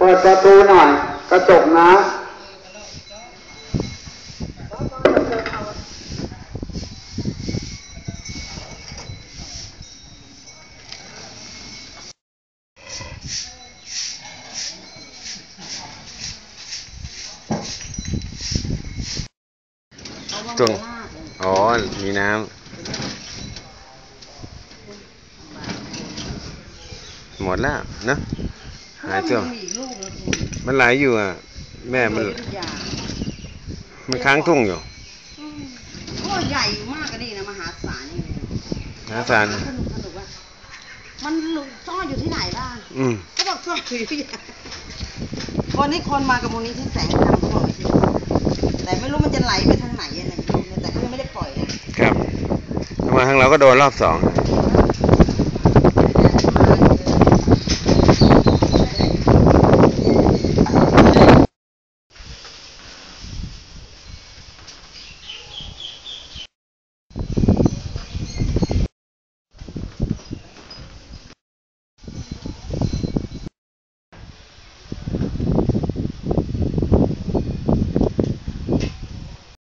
เปิดประตูหน่อย กระจกนะตรงอ๋อ มีน้ำ หมดแล้วนะ หายตัวมีอีกลูกนึงมันไหลอยู่อะ แม่มันเหลือทุกอย่างมันค้างทุ่งอยู่อืมโอ้ใหญ่มากกันนี่นะมหาศาลนี่นะอาจารย์สนุกสนุกอะมันซ่อนอยู่ที่ไหนล่ะอืมก็บอกซ่อนอยู่ที่ไหนวันนี้คนมากับมูลนิธิแสงธรรมเขาบอกไม่ใช่แต่ไม่รู้มันจะไหลไปทางไหนยังไงไม่รู้นะแต่ก็ยังไม่ได้ปล่อยนะครับถ้ามาทางเราก็โดนรอบสอง